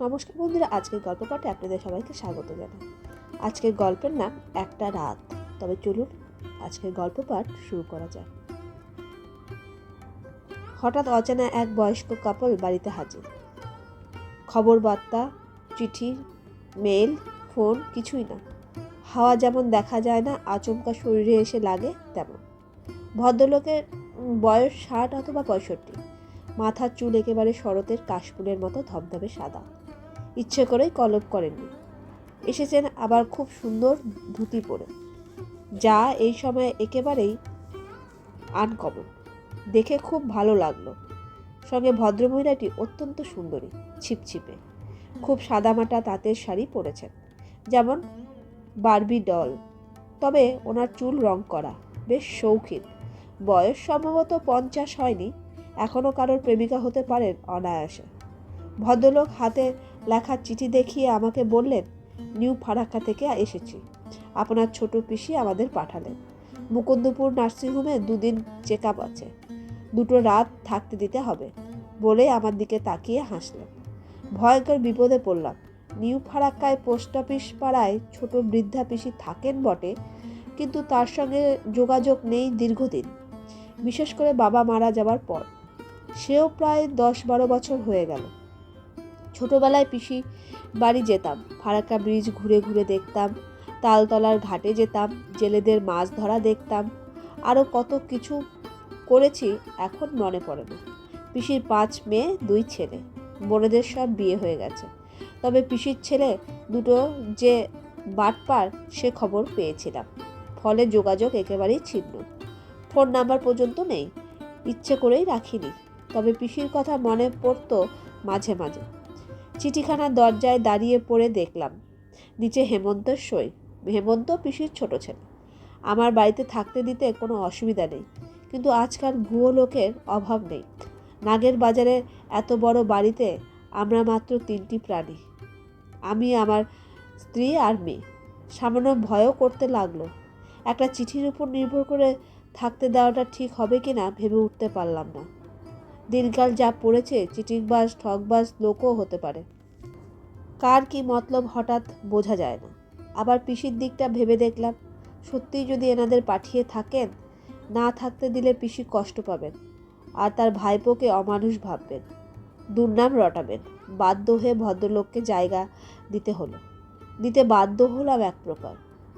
নমস্কার বন্ধুরা, আজকের গল্প পাঠে আপনাদের সবাইকে স্বাগত জানাই। আজকের গল্পের নাম একটা রাত। তবে চলুন আজকের গল্প পাঠ শুরু করা যাক। হঠাৎ অচেনা এক বয়স্ক কাপল বাড়িতে হাজির। খবর বার্তা চিঠি মেল ফোন কিছুই না। হাওয়া যেমন দেখা যায় না, আচমকা শরীরে এসে লাগে তেমন। ভদ্রলোকের বয়স ষাট অথবা পঁয়ষট্টি। মাথার চুল একেবারে শরতের কাশফুলের মতো ধবধবে সাদা। ইচ্ছে করেই কলপ করেননি। এসেছেন আবার খুব সুন্দর ধুতি পরে। যা এই সময় একেবারেই আনকমন দেখে খুব ভালো লাগল। সঙ্গে ভদ্রমহিলাটি অত্যন্ত সুন্দরী, ছিপছিপে। খুব সাদামাটা তাঁতের শাড়ি পরেছেন। যেমন বারবি ডল। তবে ওনার চুল রং করা বেশ শৌখিন। বয়স সম্ভবত পঞ্চাশ হয়নি। এখনও কারোর প্রেমিকা হতে পারেন অনায়াসে। ভদ্রলোক হাতে লেখা চিঠি দেখিয়ে আমাকে বললেন, নিউ ফারাক্কা থেকে এসেছি। আপনার ছোট পিসি আমাদের পাঠালেন। মুকুন্দপুর নার্সিংহোমে দুদিন চেক আপ আছে। দুটো রাত থাকতে দিতে হবে। বলে আমার দিকে তাকিয়ে হাসলেন। ভয়ঙ্কর বিপদে পড়লাম। নিউ ফারাক্কায় পোস্ট অফিস পাড়ায় ছোট বৃদ্ধা পিসি থাকেন বটে, কিন্তু তার সঙ্গে যোগাযোগ নেই দীর্ঘদিন। বিশেষ করে বাবা মারা যাবার পর। সেও প্রায় দশ বারো বছর হয়ে গেল। ছোটবেলায় পিসি বাড়ি যেতাম, ফারাক্কা ব্রিজ ঘুরে ঘুরে দেখতাম, তালতলার ঘাটে যেতাম, জেলেদের মাছ ধরা দেখতাম আরও কত কিছু করেছি এখন মনে পড়ে না। পিসির পাঁচ মেয়ে, দুই ছেলে, বোনেদের সব বিয়ে হয়ে গেছে। তবে পিসির ছেলে দুটো যে বাটপার, সে খবর পেয়েছিলাম। ফলে যোগাযোগ একেবারেই ছিন্ন। ফোন নাম্বার পর্যন্ত নেই, ইচ্ছে করেই রাখিনি। তবে পিসির কথা মনে পড়তো মাঝে মাঝে। চিঠিখানা দরজায় দাঁড়িয়ে পড়ে দেখলাম, নিচে হেমন্ত সই হেমন্ত পিসির ছোট ছেলে। আমার বাড়িতে থাকতে দিতে কোনো অসুবিধা নেই, কিন্তু আজকাল ভুয়ো লোকের অভাব নেই। নাগের বাজারে এত বড় বাড়িতে আমরা মাত্র তিনটি প্রাণী, আমি, আমার স্ত্রী আর মেয়ে। সামান্য ভয়ও করতে লাগল। একটা চিঠির উপর নির্ভর করে থাকতে দেওয়াটা ঠিক হবে কি না ভেবে উঠতে পারলাম না। দিনকাল যা পড়েছে, চিটিংবাজ ঠকবাজ লোকও হতে পারে। কার কি মতলব হঠাৎ বোঝা যায় না। আবার পিসির দিকটা ভেবে দেখলাম, সত্যিই যদি এনাদের পাঠিয়ে থাকেন, না থাকতে দিলে পিসি কষ্ট পাবেন আর তার ভাইপোকে অমানুষ ভাববেন। দুর্নাম রটাবেন, বাধ্য হয়ে ভদ্রলোককে জায়গা দিতে হলো। দিতে বাধ্য হলাম এক প্রকার,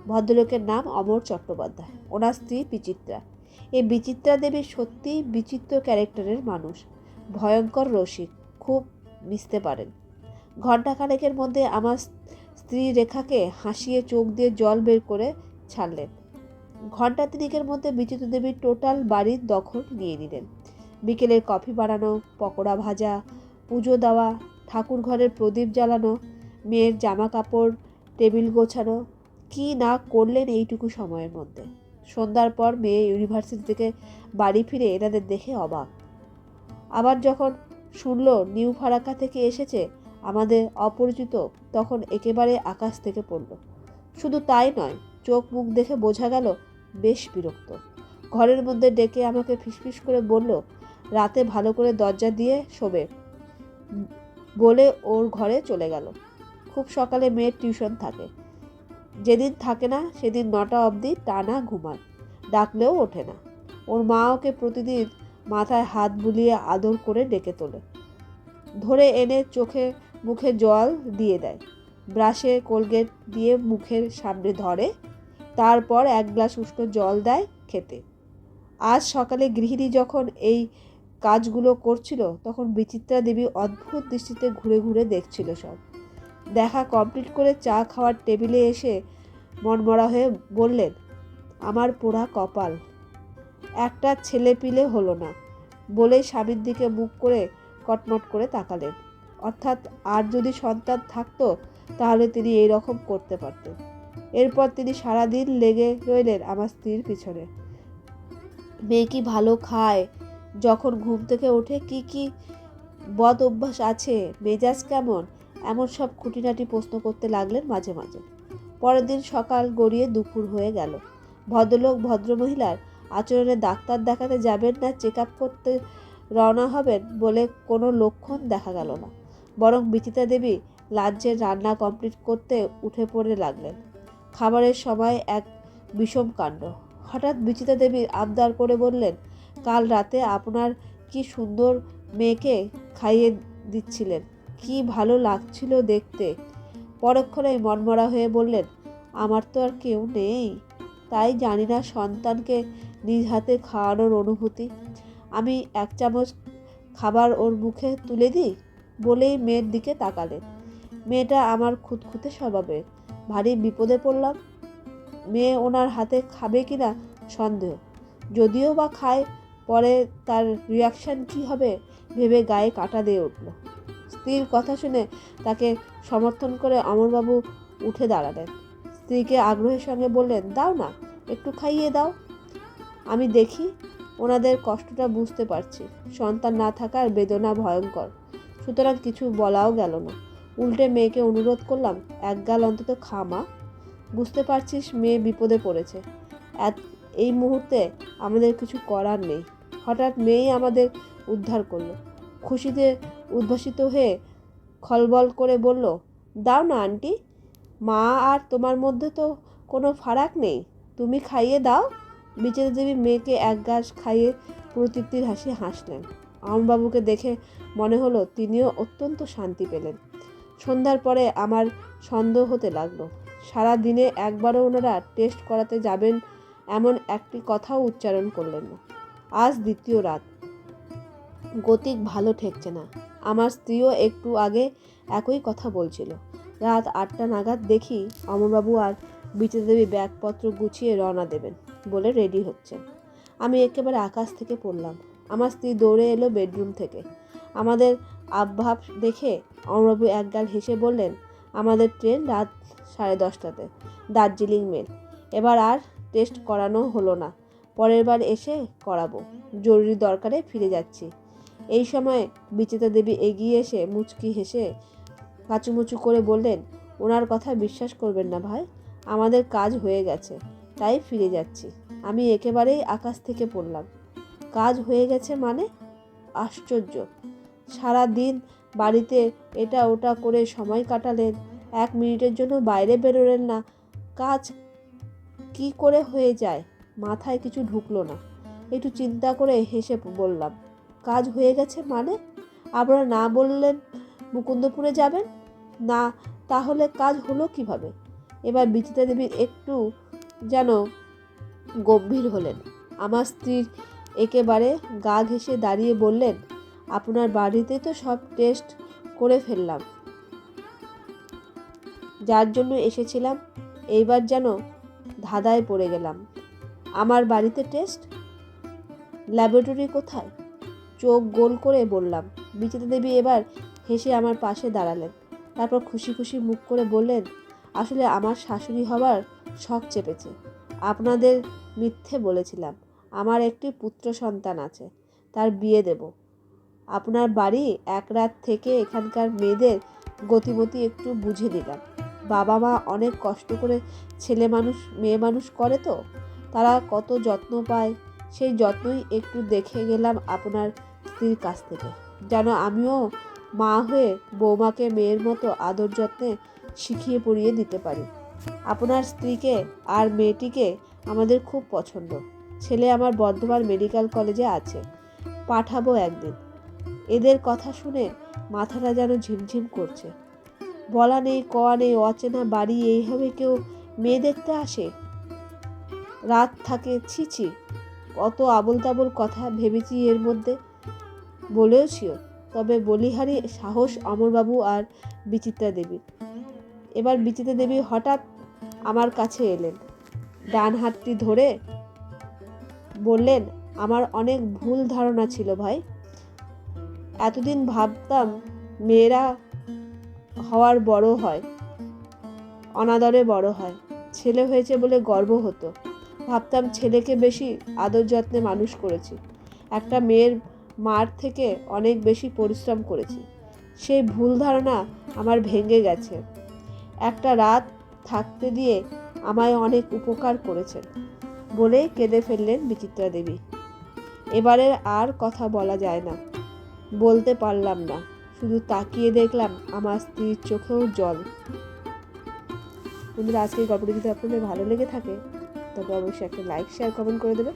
ভদ্রলোকের নাম অমর চট্টোপাধ্যায়, ওনার স্ত্রী বিচিত্রা। এই বিচিত্রা দেবী সত্যিই বিচিত্র ক্যারেক্টারের মানুষ, ভয়ঙ্কর রসিক, খুব মিশতে পারেন। ঘণ্টাখানেকের মধ্যে আমার স্ত্রী রেখাকে হাসিয়ে চোখ দিয়ে জল বের করে ছাড়লেন। ঘণ্টা তিনিকের মধ্যে বিচিত্র দেবীর টোটাল বাড়ির দখল নিয়ে নিলেন। বিকেলের কফি বানানো, পকোড়া ভাজা, পুজো দেওয়া, ঠাকুর ঘরের প্রদীপ জ্বালানো, মেয়ের জামা কাপড়, টেবিল গোছানো, কি না করলেন এইটুকু সময়ের মধ্যে। সন্ধ্যার পর মেয়ে ইউনিভার্সিটি থেকে বাড়ি ফিরে এনাদের দেখে অবাক। আবার যখন শুনল নিউ ফারাক্কা থেকে এসেছে আমাদের অপরিচিত তখন একেবারে আকাশ থেকে পড়ল। শুধু তাই নয়, চোখ মুখ দেখে বোঝা গেল, বেশ বিরক্ত। ঘরের মধ্যে ডেকে আমাকে ফিসফিস করে বলল, রাতে ভালো করে দরজা দিয়ে শোবে। বলে ওর ঘরে চলে গেল। খুব সকালে মেয়ের টিউশন থাকে। যেদিন থাকে না, সেদিন নটা অবধি টানা ঘুমায়। ডাকলেও ওঠে না। ওর মা ওকে প্রতিদিন মাথায় হাত বুলিয়ে আদর করে ডেকে তোলে। ধরে এনে চোখে মুখে জল দিয়ে দেয়। ব্রাশে কোলগেট দিয়ে মুখের সামনে ধরে, তারপর এক গ্লাস উষ্ণ জল দেয় খেতে। আজ সকালে গৃহিণী যখন এই কাজগুলো করছিল, তখন বিচিত্রা দেবী অদ্ভুত দৃষ্টিতে ঘুরে ঘুরে দেখছিল সব। দেখা কমপ্লিট করে চা খাওয়ার টেবিলে এসে মনমরা হয়ে বললেন, আমার পোড়া কপাল। একটা ছেলে পিলে হলো না। বলেই স্বামীর দিকে মুখ করে কটমট করে তাকালেন। অর্থাৎ আর যদি সন্তান থাকতো, তাহলে তিনি এই রকম করতে পারতেন। এরপর তিনি সারাদিন লেগে রইলেন আমার স্ত্রীর পিছনে। মেয়ে কি ভালো খায়? যখন ঘুম থেকে ওঠে, কি কি বদ অভ্যাস আছে? মেজাজ কেমন? এমন সব খুঁটিনাটি প্রশ্ন করতে লাগলেন মাঝে মাঝে। পরের দিন সকাল গড়িয়ে দুপুর হয়ে গেল। ভদ্রলোক, ভদ্রমহিলার আচরণে ডাক্তার দেখাতে যাবেন না, চেক আপ করতে রওনা হবেন বলে কোনো লক্ষণ দেখা গেল না। বরং বিচিতা দেবী লাঞ্চের রান্না কমপ্লিট করতে উঠে পড়ে লাগলেন। খাবারের সময় এক বিষম কাণ্ড। হঠাৎ বিচিতা দেবী আবদার করে বললেন, কাল রাতে আপনার কি সুন্দর মেয়েকে খাইয়ে দিচ্ছিলেন? কি ভালো লাগছিল দেখতে। পরক্ষণেই মনমরা হয়ে বললেন, আমার তো আর কেউ নেই। তাই জানি না সন্তানকে নিজ হাতে খাওয়ানোর অনুভূতি। আমি এক চামচ খাবার ওর মুখে তুলে দিই? বলেই মেয়ের দিকে তাকালেন। মেয়েটা আমার খুঁতখুঁতে স্বভাবের। ভারী বিপদে পড়লাম। মেয়ে ওনার হাতে খাবে কি না সন্দেহ। যদিও বা খায়, পরে তার রিয়াকশান কী হবে ভেবে গায়ে কাটা দিয়ে উঠল। স্ত্রীর কথা শুনে তাকে সমর্থন করে অমরবাবু উঠে দাঁড়ালেন। স্ত্রীকে আগ্রহের সঙ্গে বললেন, দাও না, একটু খাইয়ে দাও। আমি দেখি, ওনাদের কষ্টটা বুঝতে পারছি। সন্তান না থাকার বেদনা ভয়ঙ্কর। সুতরাং কিছু বলাও গেল না। উল্টে মেয়েকে অনুরোধ করলাম, এক গাল অন্তত খামা বুঝতে পারছিস, মেয়ে বিপদে পড়েছে। এই মুহূর্তে আমাদের কিছু করার নেই। হঠাৎ মেয়েই আমাদের উদ্ধার করল। খুশিতে উদ্ভাসিত হয়ে খলবল করে বলল, দাও না আন্টি, মা আর তোমার মধ্যে তো কোনো ফারাক নেই। তুমি খাইয়ে দাও। বিচেতা দেবী মেয়েকে এক গাছ খাইয়ে প্রতৃপ্তির হাসি হাসলেন। আমবাবুকে দেখে মনে হলো তিনিও অত্যন্ত শান্তি পেলেন। সন্ধ্যার পরে আমার সন্দেহ হতে লাগল। সারা দিনে একবারও ওনারা টেস্ট করাতে যাবেন এমন একটি কথাও উচ্চারণ করলেন না। আজ দ্বিতীয় রাত। গতিক ভালো ঠেকছে না। আমার স্ত্রীও একটু আগে একই কথা বলছিল। রাত আটটা নাগাদ দেখি অমরবাবু আর বিচিত্রদেবী ব্যাগপত্র গুছিয়ে রওনা দেবেন বলে রেডি হচ্ছেন। আমি একেবারে আকাশ থেকে পড়লাম। আমার স্ত্রী দৌড়ে এলো বেডরুম থেকে। আমাদের আবভাব দেখে অমরবাবু একগাল হেসে বললেন, আমাদের ট্রেন রাত সাড়ে দশটাতে, দার্জিলিং মেল। এবার আর টেস্ট করানো হলো না। পরের বার এসে করাবো। জরুরি দরকারে ফিরে যাচ্ছি। এই সময় বিচেতা দেবী এগিয়ে এসে মুচকি হেসে কাচুমুচু করে বললেন, ওনার কথা বিশ্বাস করবেন না ভাই, আমাদের কাজ হয়ে গেছে, তাই ফিরে যাচ্ছি। আমি একেবারেই আকাশ থেকে পড়লাম। কাজ হয়ে গেছে মানে? আশ্চর্য। সারা দিন বাড়িতে এটা ওটা করে সময় কাটালেন। এক মিনিটের জন্য বাইরে বেরোলেন না। কাজ কি করে হয়ে যায়? মাথায় কিছু ঢুকলো না। একটু চিন্তা করে হেসে বললাম, কাজ হয়ে গেছে মানে? আপনারা না বললেন মুকুন্দপুরে যাবেন? না, তাহলে কাজ হলো কীভাবে? এবার বিচিতা দেবী একটু যেন গম্ভীর হলেন। আমার স্ত্রীর একেবারে গা ঘেঁষে দাঁড়িয়ে বললেন, আপনার বাড়িতে তো সব টেস্ট করে ফেললাম। যার জন্য এসেছিলাম, এইবার যেন ধাঁধায় পড়ে গেলাম। আমার বাড়িতে টেস্ট ল্যাবরেটরি কোথায়? চোখ গোল করে বললাম। বিচিতা দেবী এবার হেসে আমার পাশে দাঁড়ালেন। তারপর খুশি খুশি মুখ করে বললেন, আসলে আমার শাশুড়ি হবার শখ চেপেছে। আপনাদের মিথ্যে বলেছিলাম। আমার একটি পুত্র সন্তান আছে, তার বিয়ে দেব। আপনার বাড়ি এক রাত থেকে এখানকার মেয়েদের গতিমতি একটু বুঝে দিলাম। বাবা মা অনেক কষ্ট করে ছেলে মানুষ, মেয়ে মানুষ করে তো, তারা কত যত্ন পায়, সেই যত্নই একটু দেখে গেলাম আপনার স্ত্রীর কাছ থেকে। যেন আমিও মা হয়ে বৌমাকে মেয়ের মতো আদর যত্নে শিখিয়ে পড়িয়ে দিতে পারি। আপনার স্ত্রীকে আর মেয়েটিকে আমাদের খুব পছন্দ। ছেলে আমার বর্ধমান মেডিকেল কলেজে আছে। পাঠাবো একদিন। এদের কথা শুনে মাথাটা যেন ঝিমঝিম করছে। বলা নেই, কওয়া নেই, অচেনা বাড়ি, এইভাবে কেউ মেয়ে দেখতে আসে? রাত থাকে ছিছি কত আবল তাবল কথা ভেবেছি এর মধ্যে। বলেওছিও, তবে বলিহারি সাহস অমরবাবু আর বিচিত্রা দেবী এবার বিচিত্রা দেবী হঠাৎ আমার কাছে এলেন। ডান হাতটি ধরে বললেন, আমার অনেক ভুল ধারণা ছিল ভাই। এতদিন ভাবতাম মেয়েরা হওয়ার বড় হয়, অনাদরে বড় হয়। ছেলে হয়েছে বলে গর্ব হতো। ভাবতাম ছেলেকে বেশি আদর যত্নে মানুষ করেছি। একটা মেয়ের মার থেকে অনেক বেশি পরিশ্রম করেছি। সেই ভুল ধারণা আমার ভেঙে গেছে। একটা রাত থাকতে দিয়ে আমায় অনেক উপকার করেছেন। বলে কেঁদে ফেললেন বিচিত্রা দেবী। এবারের আর কথা বলা যায় না। বলতে পারলাম না। শুধু তাকিয়ে দেখলাম আমার স্ত্রীর চোখেও জল। বন্ধুরা আজকে এই গল্পটি যদি আপনাদের ভালো লেগে থাকে, তবে অবশ্যই একটা লাইক শেয়ার কমেন্ট করে দেবেন।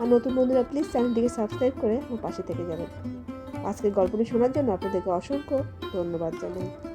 আর নতুন বন্ধুরা প্লিজ চ্যানেলটিকে সাবস্ক্রাইব করে আমার পাশে থেকে যাবেন। আজকের গল্পটি শোনার জন্য আপনাদেরকে অসংখ্য ধন্যবাদ জানাই।